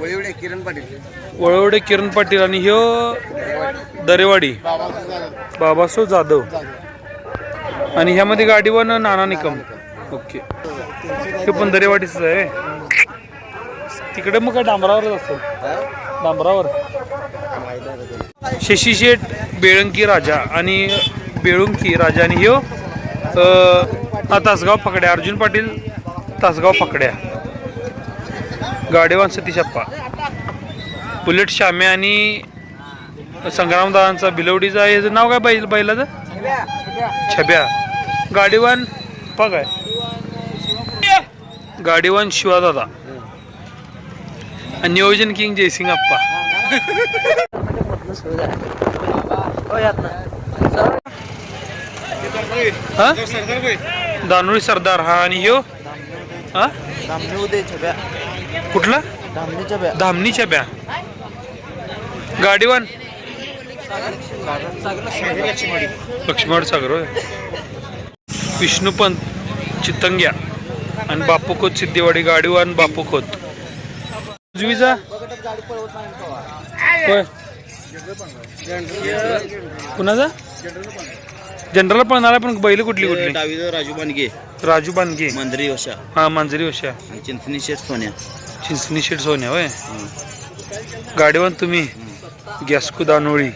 वळीवडे किरण पाटील. वळवडे किरण पाटील आणि ह्यो दरेवाडी. बाबासो जाधव. आणि ह्यामध्ये गाडीवर नाना निकम. ओके. हे पण दरेवाडीच आहे तिकडे मग काय डांबरावरच असतो डांबरावर. शशी शेठ बेळंकी राजा आणि बेळुंकी राजा आणि ह्यो हा तासगाव पकड्या. अर्जुन पाटील तासगाव पकड्या. गाडेवान सतीश अप्पा. बुलेट श्याम्या आणि संग्रामदादांचा बिलवडीचा याचं नाव काय बैल बैलाचं? छब्या. गाडीवान पग आहे. गाडीवान शिवादादा. आणि नियोजन किंग जयसिंग अप्पा. हा? दानोळी सरदार हा आणि ह्यो? हा? कुठला? धामणीच्या ब्या. गाडीवान? लक्ष्मण. सागर होय. विष्णुपंत चितंग्या आणि बापूकोत सिद्धेवाडी. गाडीवान बापूकोत उजवीचा? होय. कुणाचा? जनरल पळणारा पण बैल कुठली कुठली? डावीचं राजू बांडगे राजू बांधगे मंदरी वशा. हा मांजरी वशा. आणि चिंचणी शेठ सोन्या. चिंचणी शेट सोन्या होय. गाडीवान तुम्ही गॅस्कू दानोळी.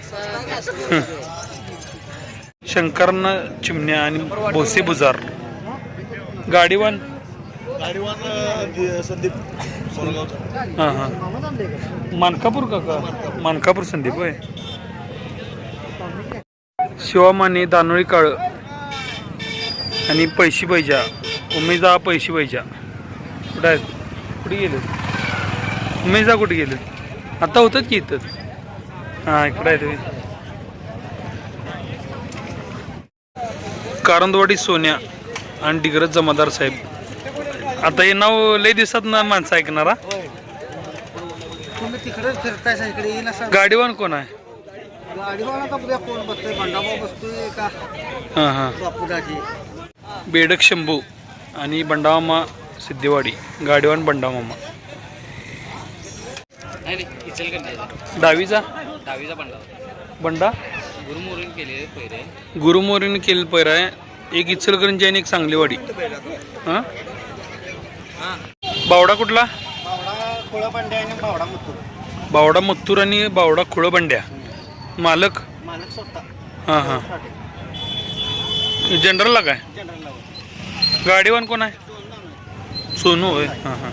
शंकरन चिमण्या आणि भोसे बुजार. गाडीवान? संदीप हा हा. मानकापूर काका मानकापूर संदीप होय. शिवामाने दानोळी काळ आणि पैशी बैजा. उमेजा पैशी बैजा. कुठं आहेत कुठे गेले? उमेजा कुठे गेले? आता होतात की इथं हां इकडं आहे तुम्ही कारंदवाडी सोन्या आणि डिग्रज जमादार साहेब. आता हे नाव लय दिसत ना माणसं ऐकणारा गाडीवान कोण आहे? हां हां. बेडक शंभू आणि बंडामामा सिद्धेवाडी गाडीवान बंडामामा डावीचा दहावीचा? पंधरा बंडा गुरुमुरून केलेले पहिरे गुरुमोरीने केलेलं पैर आहे. एक इचलकरंजी आणि एक सांगलीवाडी. हां? बावडा कुठला? बावडा खोळा पांडे आणि बावडा मुत्तूर. बावडा मत्तूर आणि बावडा खुळबंड्या. मालक? मालक स्वतः. हां हां. जनरलला काय? जनरल गाडीवान कोण आहे? सोनू होय. हां हां.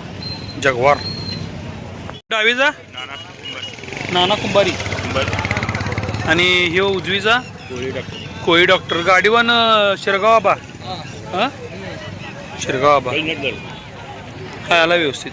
जगवार. डावीचा? नाना कुंभारी. आणि ह्यो उजवीचा? कोळी डॉक्टर. गाडीवान शिरगाव आबा. हां. शिरगाव आबा. हा आला व्यवस्थित.